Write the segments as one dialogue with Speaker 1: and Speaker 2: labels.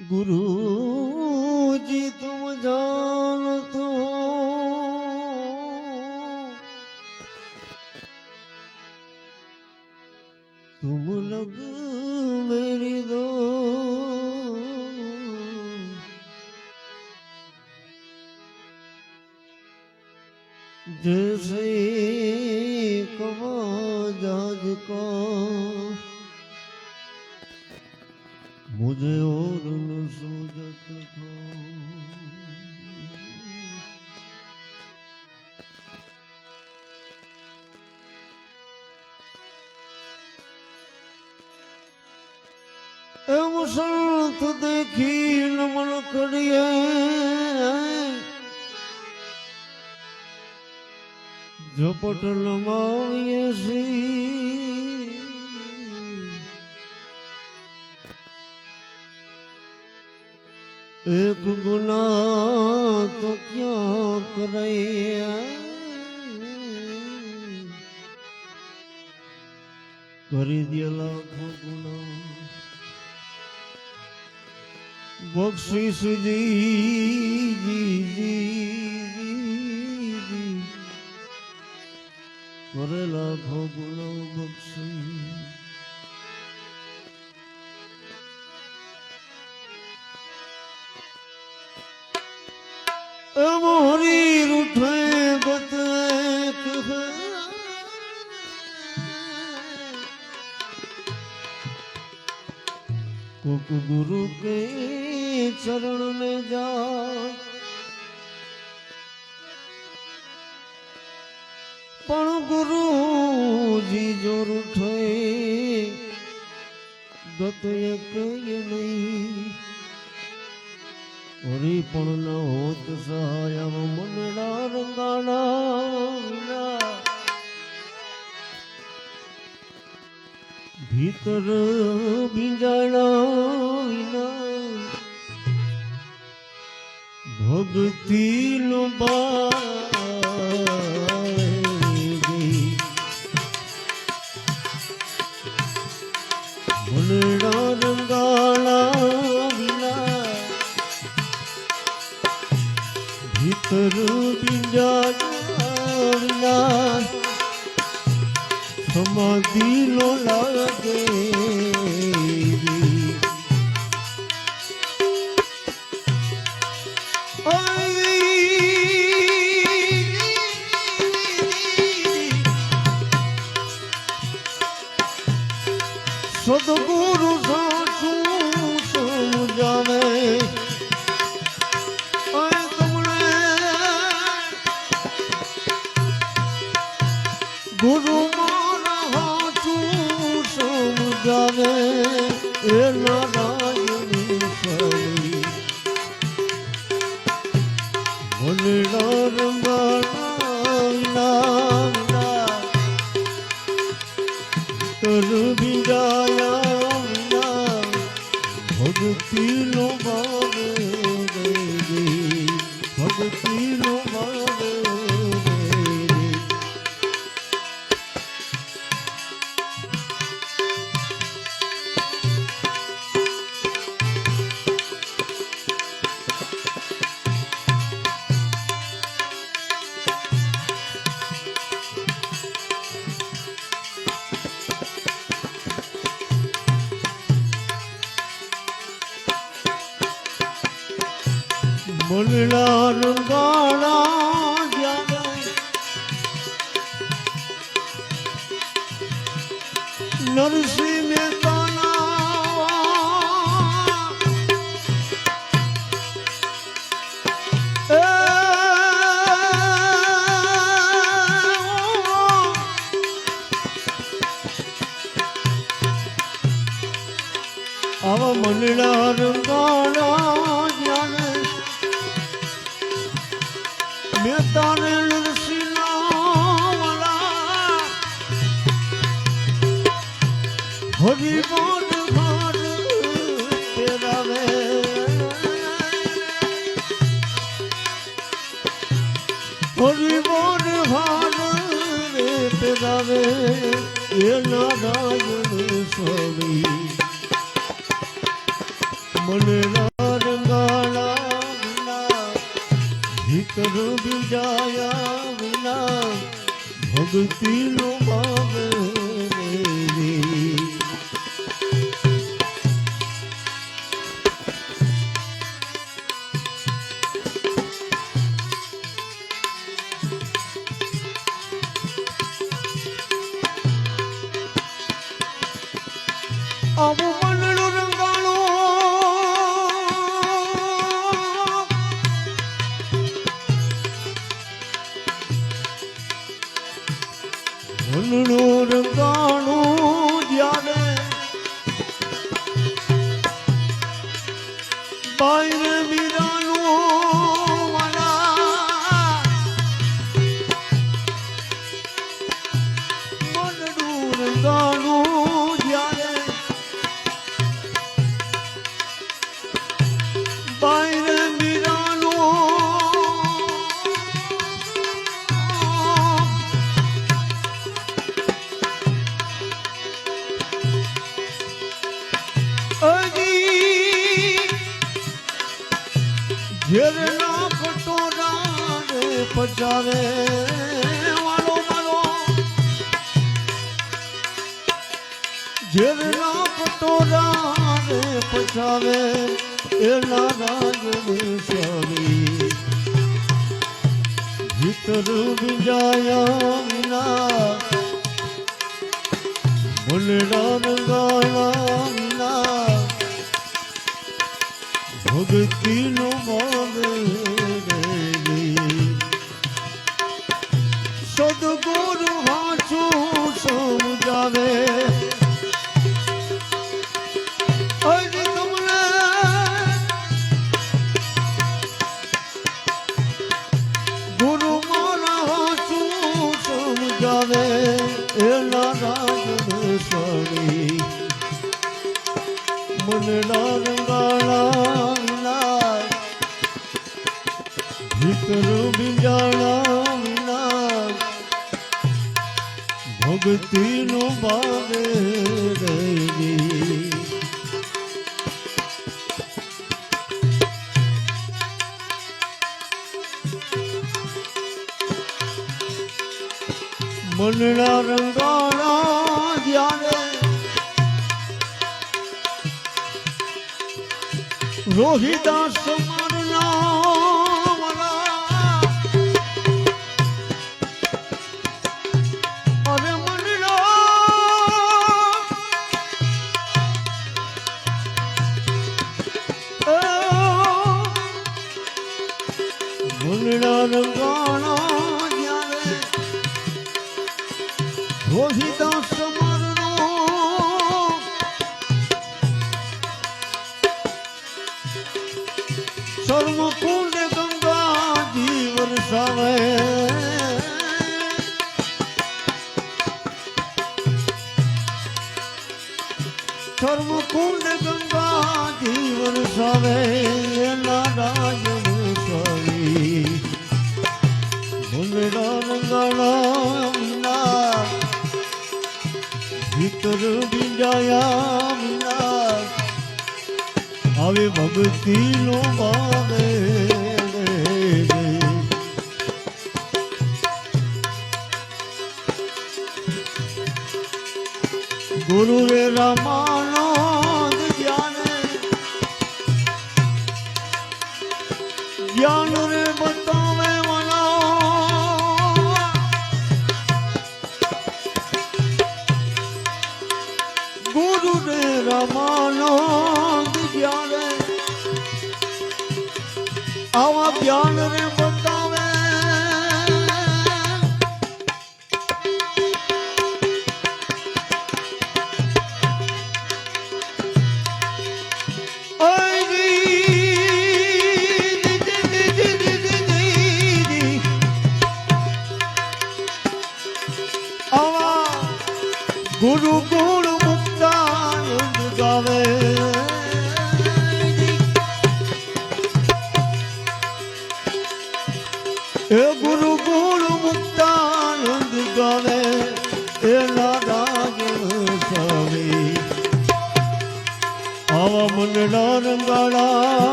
Speaker 1: गुरु मुझे और न सूझत को संत देखी नमन करिए झपट लगाइए सी એક ગુના તો ક્યાં કરૈયા કરી દે લાખો ગુના બક્ષી જી જી જી જી કરે લાખો ગુના બક્ષિસ मोरी रूठे बतवे कुक गुरु के चरण में जा पण गुरु जी जो रूठे ગત એક નહીં ઓરી પણ ન હોત ભીતર ભીંજાણા વિના ભક્તિ સમાધિ નો લાગે સદગુરુ સાચું સમજાવે ગુરુ હરી મોર ભાન રેત રાવે એ નારાયણ સ્વામી મને રંગાળા વિના ભીતર બીજાયા વિના ભક્તિ પચારે વાલો મારો ઝેરના કટોરા રે પચારે એના રાજની સ્વામી ભીતર વિજાયા વિના મનડા રંગાણા વિના સમજાવે મનડા રંગાણા જ્યારે રોહિદાસ સર્વકુંડ ગંગા જીવન સાવે સર્વકુંડ ગંગા જીવન સાવે હવે ભક્તિ નો ભાવે ગુરુ રે રામાનંદ જ્ઞાને જ્ઞાન રે બતાવે મના ગુરુ રે રામાનંદ આવા જ્ઞાન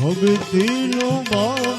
Speaker 1: ભગતીનું બળ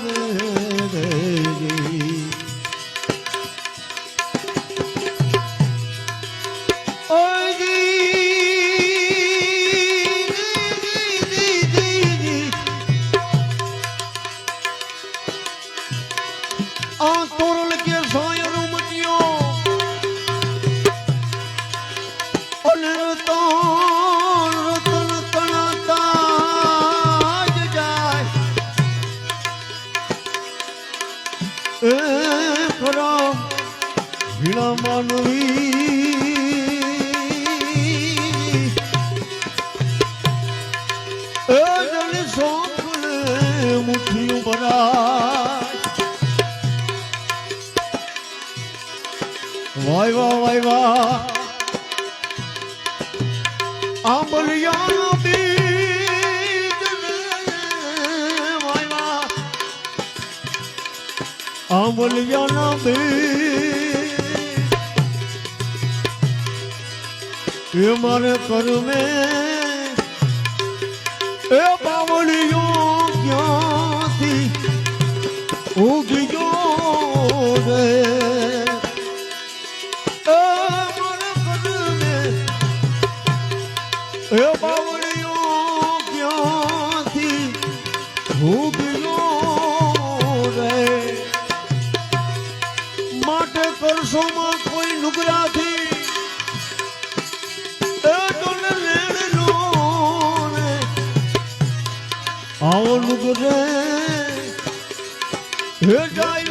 Speaker 1: અમૂલ્યો નબી એ મારે કરમે. એ બાવળિયો દિવસોમાં કોઈ નુગરાથી આવો નુગરે. હે જાય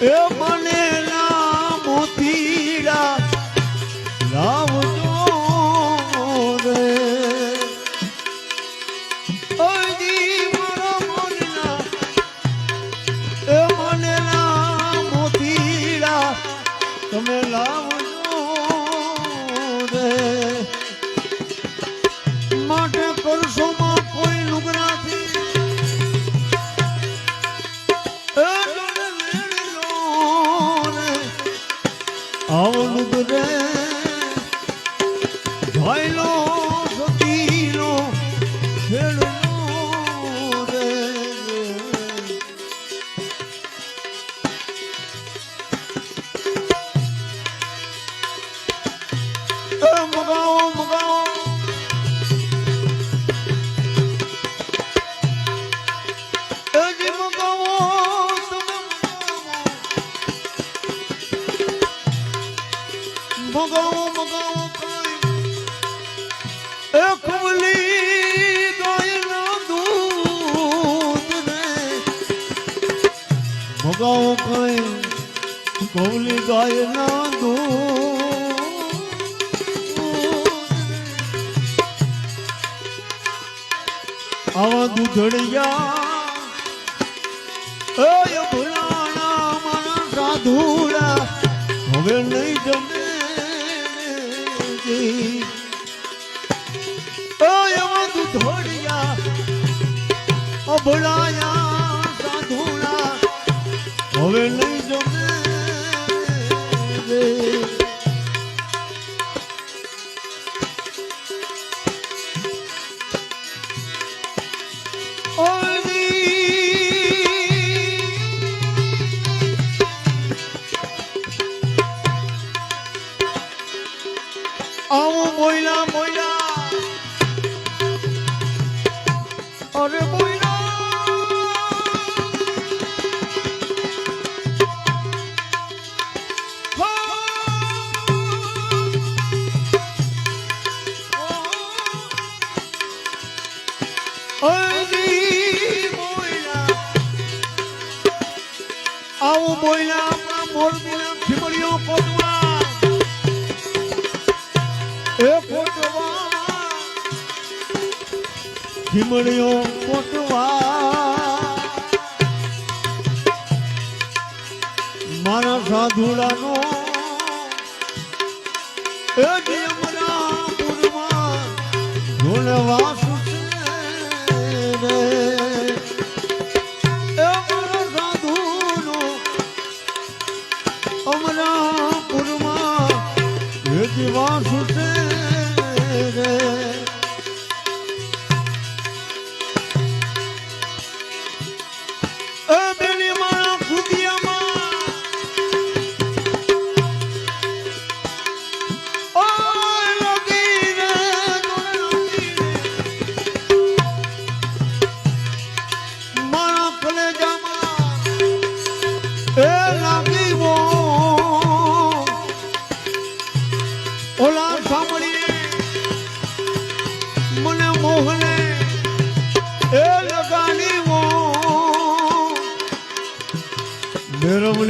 Speaker 1: Yep. મગાવો મગાવો કાઈ એ કુમલી ગાયના દૂધને મગાવો કાઈ કુમલી ગાયના દૂધ આવા દૂધડિયા ઓય ભુલાણા મન સાધુડા હવે નહીં જમે કી ઓ યમ દુધોડિયા અભળાયા Honorable ધીમણ્યો કોટવા મારા સાધુડાનો એ યમરાપુરમાં ગુણવાસ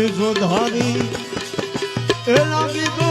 Speaker 1: સુધારી એના ગીતો